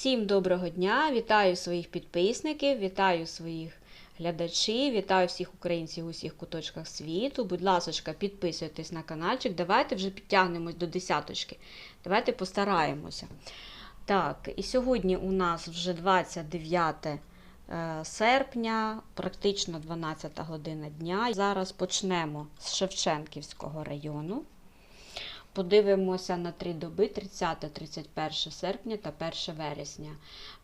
Всім доброго дня! Вітаю своїх підписників, вітаю своїх глядачів, вітаю всіх українців у всіх куточках світу. Будь ласка, підписуйтесь на каналчик. Давайте вже підтягнемось до десяточки. Давайте постараємося. Так, і сьогодні у нас вже 29 е, серпня, практично 12 година дня. Зараз почнемо з Шевченківського району. Подивимося на три доби 30-31 серпня та 1 вересня.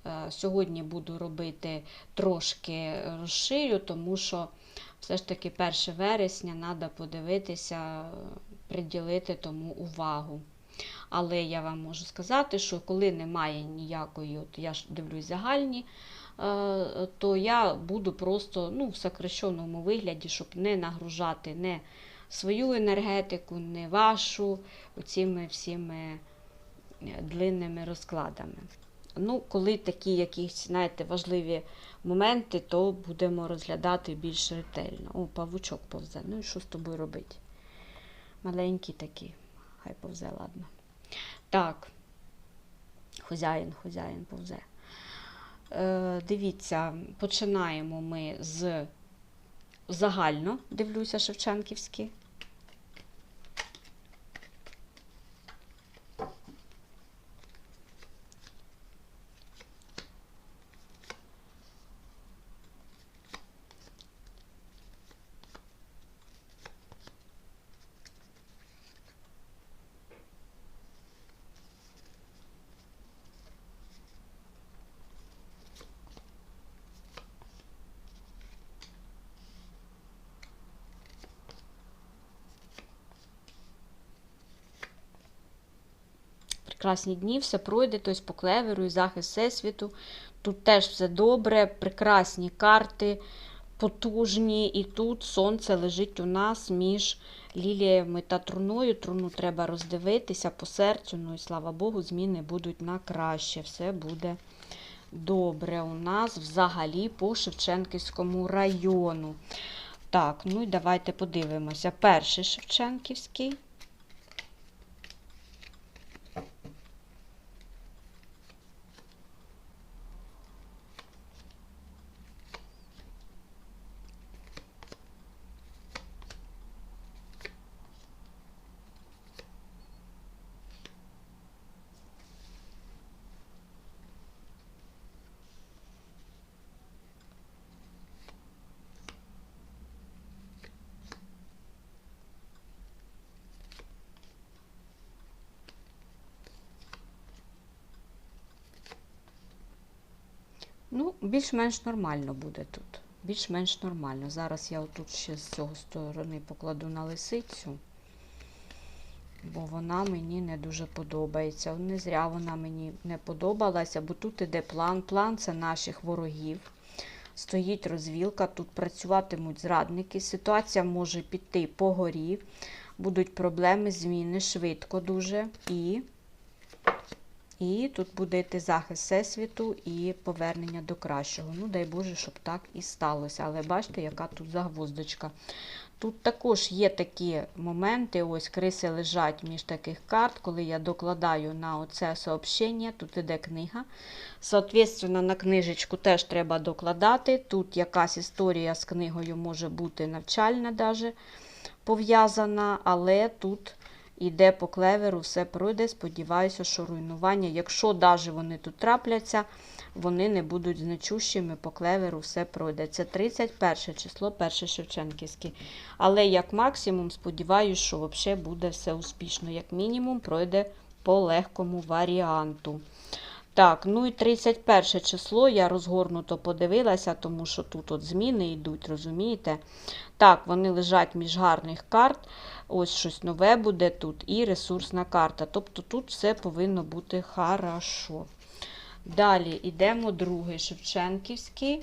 Е, Сьогодні буду робити трошки розширю, тому що все ж таки 1 вересня треба подивитися, приділити тому увагу. Але я вам можу сказати, що коли немає ніякої, от я ж дивлюсь загальні, е, то я буду просто ну, в сокращеному вигляді, щоб не нагружати не свою енергетику, не вашу оціми всіми длинними розкладами. Ну, коли такі якісь, знаєте, важливі моменти, то будемо розглядати більш ретельно. О, павучок повзе. Ну і що з тобою робити? Маленький такий, хай повзе, ладно. Так, хозяїн, хозяїн повзе. Е, дивіться, починаємо ми з загально, дивлюся, Шевченківські. Прекрасні дні, все пройде, тобто по клеверу і захист всесвіту. Тут теж все добре, прекрасні карти, потужні. І тут сонце лежить у нас між ліліями та труною. Труну треба роздивитися по серцю. Ну і слава Богу, зміни будуть на краще. Все буде добре у нас взагалі по Шевченківському району. Так, ну і давайте подивимося. Перший Шевченківський. Ну, більш-менш нормально буде тут. Більш-менш нормально. Зараз я отут ще з цього сторони покладу на лисицю, бо вона мені не дуже подобається. Не зря вона мені не подобалася, бо тут іде план. План це наших ворогів. Стоїть розвілка, тут працюватимуть зрадники. Ситуація може піти по горі, будуть проблеми, зміни швидко дуже. І і тут буде йти захист всесвіту і повернення до кращого. Ну, дай Боже, щоб так і сталося. Але бачите, яка тут загвоздочка. Тут також є такі моменти, ось криси лежать між таких карт, коли я докладаю на оце сообщення, тут іде книга. Соответственно, на книжечку теж треба докладати. Тут якась історія з книгою може бути навчальна, даже пов'язана, але тут іде по клеверу, все пройде. Сподіваюся, що руйнування, якщо навіть вони тут трапляться, вони не будуть значущими по клеверу, все пройде. Це 31 число, перше Шевченківське. Але як максимум, сподіваюся, що взагалі буде все успішно. Як мінімум, пройде по легкому варіанту. Так, ну і 31 число я розгорнуто подивилася, тому що тут от зміни йдуть, розумієте? Так, вони лежать між гарних карт. Ось щось нове буде тут і ресурсна карта. Тобто тут все повинно бути хорошо. Далі йдемо другий Шевченківський.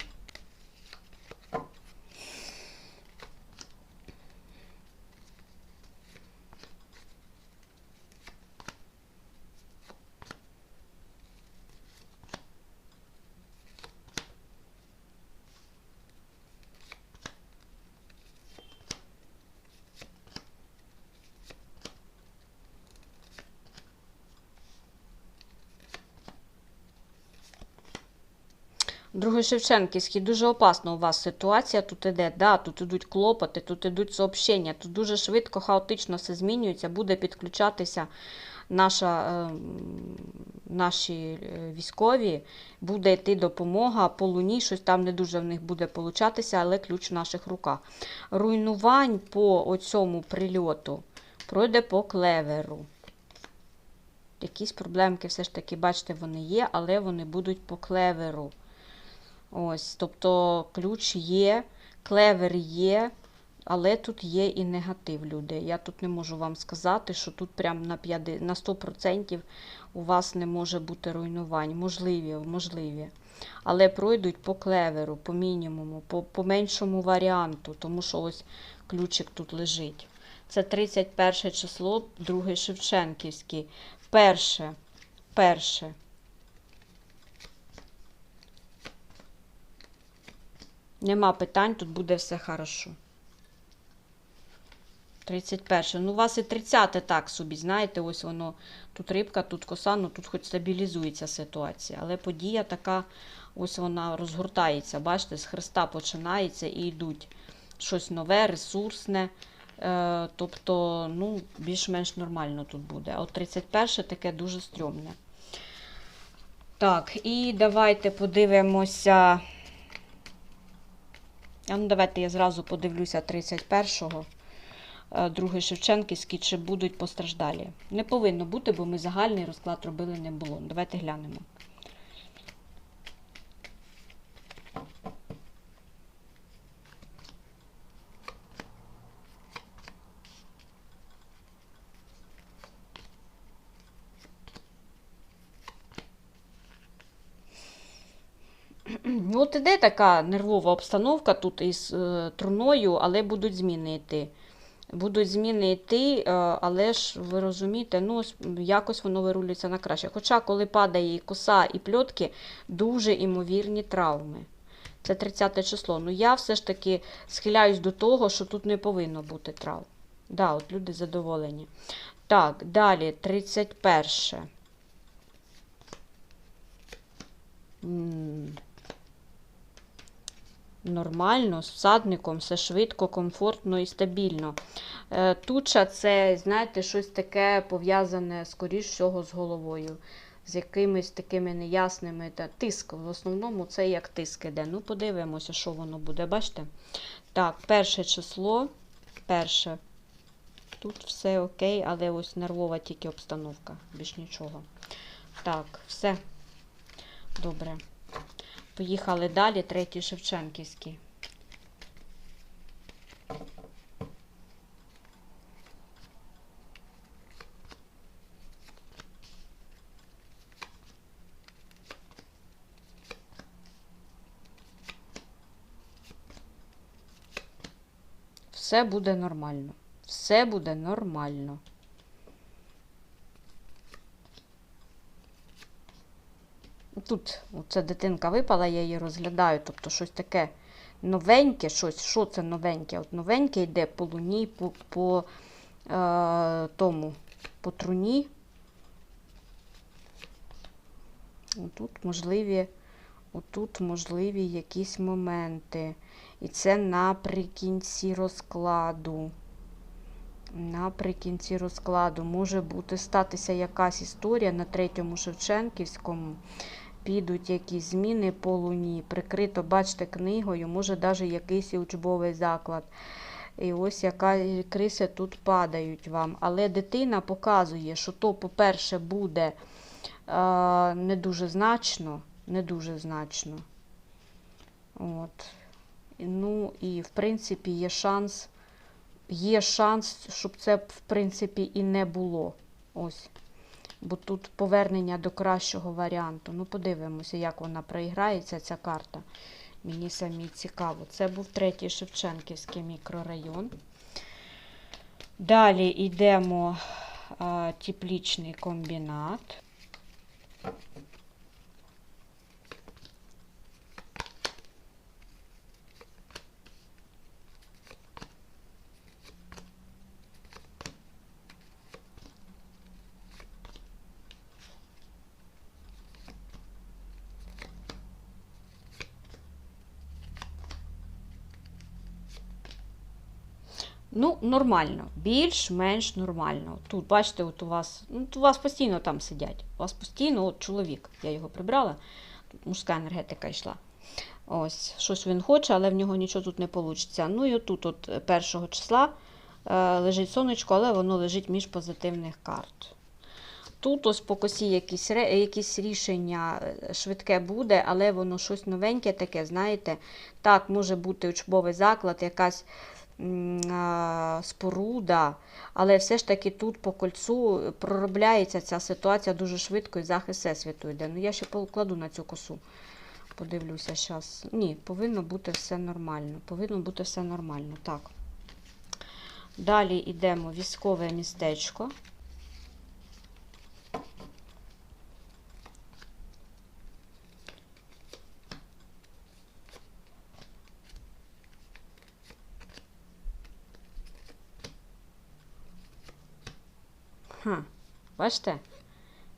Другий Шевченківський, дуже опасна у вас ситуація тут іде. Да, тут ідуть клопоти, тут ідуть сообщення, тут дуже швидко, хаотично все змінюється, буде підключатися наша, е, наші е, військові, буде йти допомога по луні, щось там не дуже в них буде получатися, але ключ в наших руках. Руйнувань по оцьому прильоту пройде по клеверу. Якісь проблемки все ж таки, бачите, вони є, але вони будуть по клеверу. Ось, тобто ключ є, клевер є, але тут є і негатив, люди. Я тут не можу вам сказати, що тут прям на 50, на 100% у вас не може бути руйнувань. Можливі, можливі. Але пройдуть по клеверу, по мінімуму, по, по меншому варіанту, тому що ось ключик тут лежить. Це 31 число, другий Шевченківський. Перше, перше. Нема питань, тут буде все хорошо. 31. Ну, у вас і 30 так собі, знаєте, ось воно, тут рибка, тут коса, ну тут хоч стабілізується ситуація. Але подія така, ось вона розгортається. Бачите, з хреста починається і йдуть щось нове, ресурсне. Е, тобто, ну, більш-менш нормально тут буде. А от 31 таке дуже стрьомне. Так, і давайте подивимося. А ну, давайте я зразу подивлюся 31-го. е, Другий Шевченківський, чи будуть постраждалі. Не повинно бути, бо ми загальний розклад робили не було. Давайте глянемо. Ну, От іде така нервова обстановка тут із е, труною, але будуть зміни йти. Будуть зміни йти, е, але ж ви розумієте, ну, якось воно вирулюється на краще. Хоча, коли падає і коса, і пльотки, дуже імовірні травми. Це 30 число. Ну, я все ж таки схиляюсь до того, що тут не повинно бути травм. Да, от люди задоволені. Так, далі, 31. Нормально, з всадником, все швидко, комфортно і стабільно. Е, Туча це, знаєте, щось таке пов'язане, скоріш всього, з головою, з якимись такими неясними та тиск. В основному це як тиск іде. Ну, подивимося, що воно буде. Бачите? Так, перше число. Перше. Тут все окей, але ось нервова тільки обстановка, більш нічого. Так, все. Добре. Поїхали далі, третій Шевченківський. Все буде нормально. Все буде нормально. Тут оце дитинка випала, я її розглядаю, тобто щось таке новеньке, щось, що це новеньке? От новеньке йде по луні, по, по е, тому, по труні. Отут можливі, отут можливі якісь моменти. І це наприкінці розкладу. Наприкінці розкладу може бути статися якась історія на третьому Шевченківському. Підуть якісь зміни по луні. Прикрито, бачите, книгою, може навіть якийсь учбовий заклад. І ось яка криси тут падають вам. Але дитина показує, що то, по-перше, буде е, не дуже значно. Не дуже значно. От. Ну і, в принципі, є шанс є шанс, щоб це, в принципі, і не було. Ось. Бо тут повернення до кращого варіанту. Ну, подивимося, як вона проіграється, ця карта. Мені самі цікаво. Це був третій Шевченківський мікрорайон. Далі йдемо теплічний комбінат. Ну, нормально, більш-менш нормально. Тут, бачите, от у вас, ну, у вас постійно там сидять. У вас постійно от чоловік. Я його прибрала, мужська енергетика йшла. Ось, щось він хоче, але в нього нічого тут не вийде. Ну і отут, от е, першого числа е, лежить сонечко, але воно лежить між позитивних карт. Тут ось по косі якісь, якісь рішення е, швидке буде, але воно щось новеньке таке, знаєте. Так, може бути учбовий заклад, якась споруда, але все ж таки тут по кольцу проробляється ця ситуація дуже швидко і захист всесвіту йде. Ну, я ще покладу на цю косу. Подивлюся зараз. Ні, повинно бути все нормально. Повинно бути все нормально. Так. Далі йдемо військове містечко. Бачите,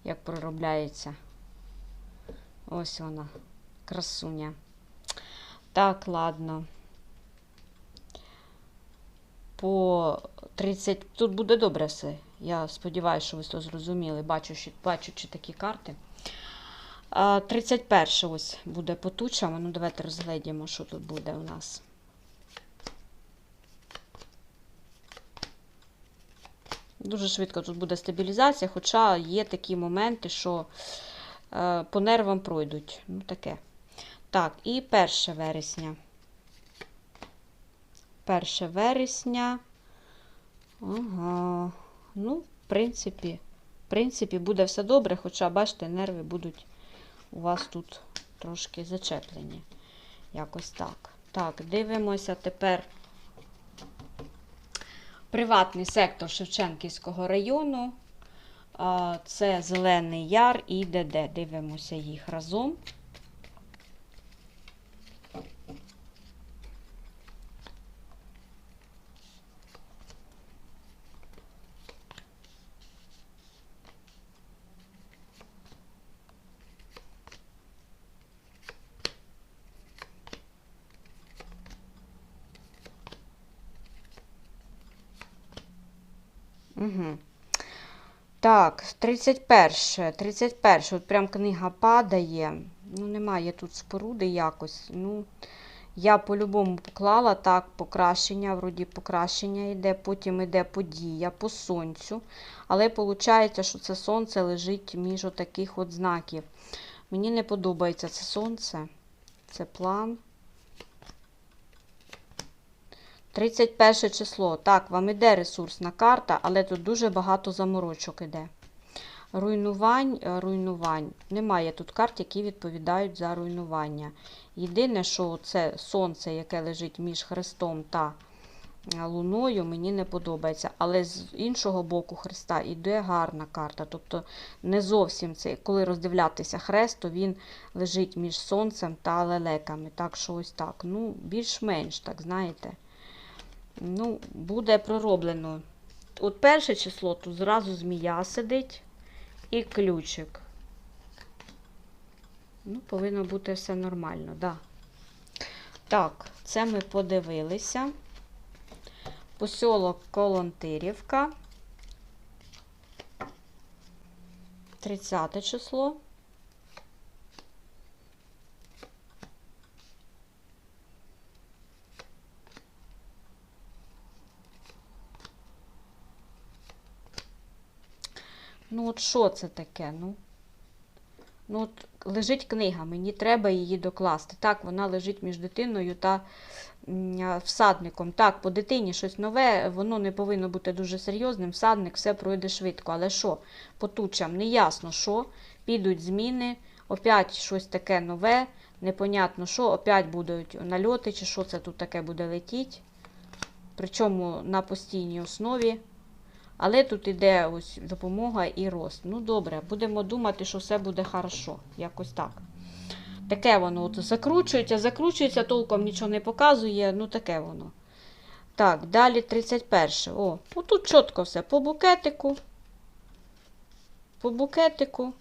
як проробляється? Ось вона, красуня. Так, ладно. По 30. Тут буде добре все. Я сподіваюся, що ви це зрозуміли, бачучи, бачучи такі карти. А, 31 ось буде по. Ну, давайте розглядімо, що тут буде у нас. Дуже швидко тут буде стабілізація, хоча є такі моменти, що е, по нервам пройдуть. Ну, таке. Так, і 1 вересня. 1 вересня. Ага. Ну, в принципі, в принципі, буде все добре, хоча, бачите, нерви будуть у вас тут трошки зачеплені. Якось так. Так, дивимося тепер приватний сектор Шевченківського району. Це Зелений Яр і ДД. Дивимося їх разом. Угу. Так, 31. 31. От прям книга падає. Ну, немає тут споруди якось. Ну, я по-любому поклала так, покращення, вроді покращення йде, потім йде подія по сонцю. Але виходить, що це сонце лежить між отаких от знаків. Мені не подобається це сонце. Це план. 31 число. Так, вам іде ресурсна карта, але тут дуже багато заморочок іде. Руйнувань, е, руйнувань. Немає тут карт, які відповідають за руйнування. Єдине, що це сонце, яке лежить між Христом та е, Луною, мені не подобається. Але з іншого боку Христа іде гарна карта. Тобто не зовсім це, коли роздивлятися хрест, то він лежить між сонцем та лелеками. Так що ось так. Ну, більш-менш, так, знаєте. Ну, буде пророблено. От перше число тут зразу змія сидить і ключик. Ну, повинно бути все нормально, да. Так, це ми подивилися. Посілок Колонтирівка. 30 число. Ну, от що це таке? Ну, ну от лежить книга, мені треба її докласти. Так, вона лежить між дитиною та всадником. Так, по дитині щось нове, воно не повинно бути дуже серйозним. Всадник все пройде швидко. Але що? По тучам неясно, що. Підуть зміни, опять щось таке нове, непонятно що, опять будуть нальоти, чи що це тут таке буде летіти. Причому на постійній основі. Але тут іде ось допомога і рост. Ну, добре, будемо думати, що все буде хорошо. Якось так. Таке воно от закручується, закручується, толком нічого не показує. Ну, таке воно. Так, далі 31. О, отут чітко все. По букетику. По букетику.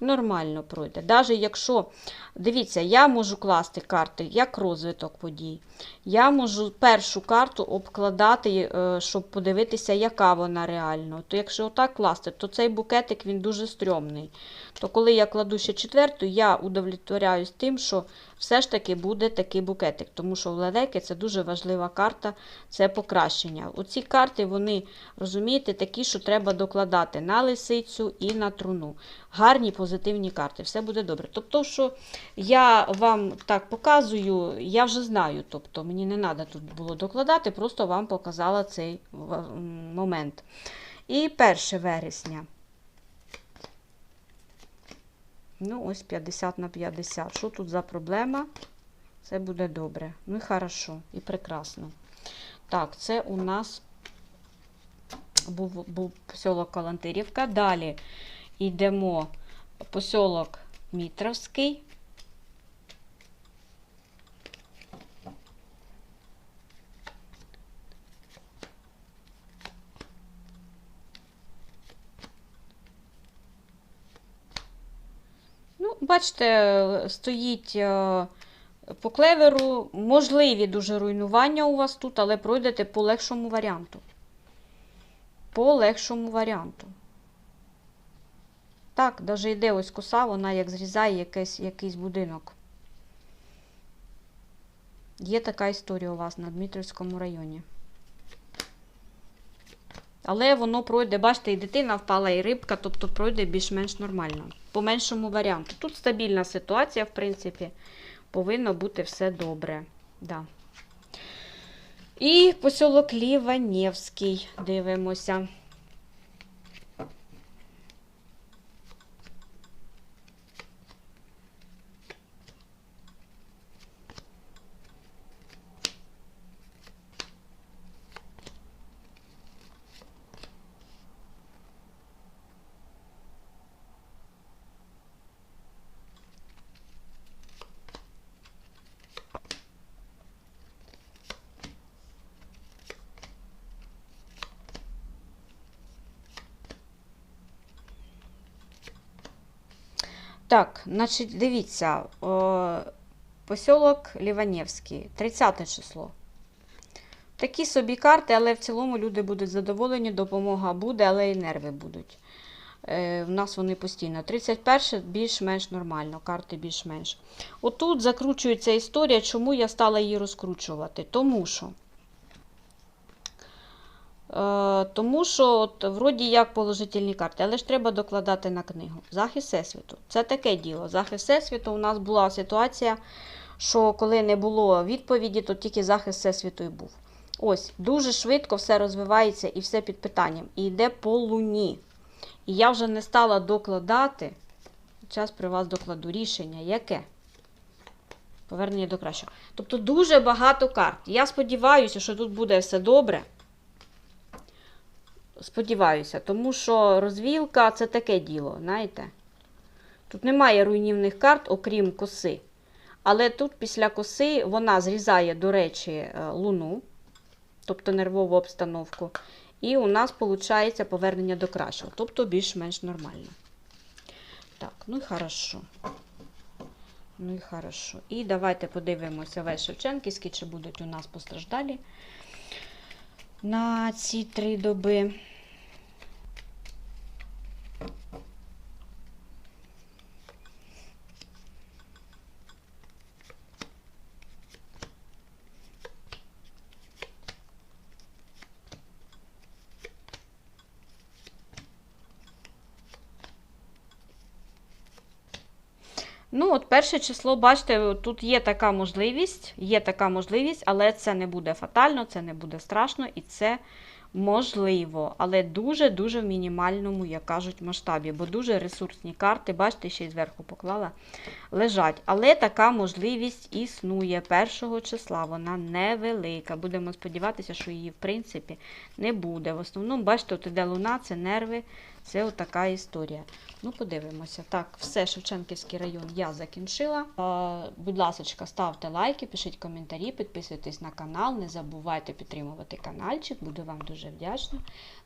Нормально пройде. Навіть якщо, дивіться, я можу класти карти як розвиток подій. Я можу першу карту обкладати, е, щоб подивитися, яка вона реально. То якщо отак класти, то цей букетик він дуже стрьомний. То коли я кладу ще четверту, я удовлетворяюсь тим, що все ж таки буде такий букетик. Тому що в лелеки це дуже важлива карта, це покращення. Оці карти, вони, розумієте, такі, що треба докладати на лисицю і на труну. Гарні позитивні карти, все буде добре. Тобто, що я вам так показую, я вже знаю. Тобто, мені не треба тут було докладати, просто вам показала цей момент. І 1 вересня. Ну, ось 50 на 50. Що тут за проблема? Це буде добре. Ну і хорошо, і прекрасно. Так, це у нас був, був поселок Калантирівка. Далі йдемо поселок Мітровський. Ну, бачите, стоїть е, по клеверу. Можливі дуже руйнування у вас тут, але пройдете по легшому варіанту. По легшому варіанту. Так, навіть йде ось коса, вона як зрізає якийсь, якийсь будинок. Є така історія у вас на Дмитрівському районі. Але воно пройде, бачите, і дитина впала, і рибка, тобто пройде більш-менш нормально. По меншому варіанту. Тут стабільна ситуація, в принципі, повинно бути все добре. Да. І посілок Ліванєвський. Дивимося. Так, значить, дивіться, посілок Ліванєвський, 30 число. Такі собі карти, але в цілому люди будуть задоволені, допомога буде, але і нерви будуть. Е, в нас вони постійно. 31 більш-менш нормально, карти більш-менш. Отут закручується історія, чому я стала її розкручувати. Тому що. Е, тому що от, вроді як положительні карти, але ж треба докладати на книгу. Захист Всесвіту. Це таке діло. Захист Всесвіту у нас була ситуація, що коли не було відповіді, то тільки захист Всесвіту і був. Ось, дуже швидко все розвивається і все під питанням. І йде по луні. І я вже не стала докладати. Зараз при вас докладу рішення. Яке? Повернення до кращого. Тобто дуже багато карт. Я сподіваюся, що тут буде все добре. Сподіваюся, тому що розвілка це таке діло, знаєте. Тут немає руйнівних карт, окрім коси. Але тут після коси вона зрізає, до речі, е, луну, тобто нервову обстановку. І у нас виходить повернення до кращого, тобто більш-менш нормально. Так, ну і хорошо. Ну і хорошо. І давайте подивимося весь Шевченківський, чи будуть у нас постраждалі на ці три доби. Ну, от перше число, бачите, тут є така можливість, є така можливість, але це не буде фатально, це не буде страшно і це можливо, але дуже-дуже в мінімальному, як кажуть, масштабі, бо дуже ресурсні карти, бачите, ще й зверху поклала, лежать. Але така можливість існує першого числа, вона невелика. Будемо сподіватися, що її, в принципі, не буде. В основному, бачите, от іде луна, це нерви, Це отака історія. Ну, подивимося. Так, все, Шевченківський район я закінчила. Е, будь ласка, ставте лайки, пишіть коментарі, підписуйтесь на канал. Не забувайте підтримувати каналчик, буду вам дуже вдячна.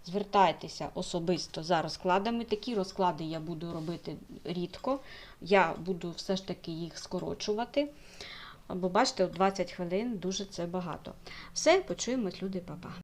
Звертайтеся особисто за розкладами. Такі розклади я буду робити рідко. Я буду все ж таки їх скорочувати. Бо бачите, 20 хвилин дуже це багато. Все, почуємось, люди, па-па.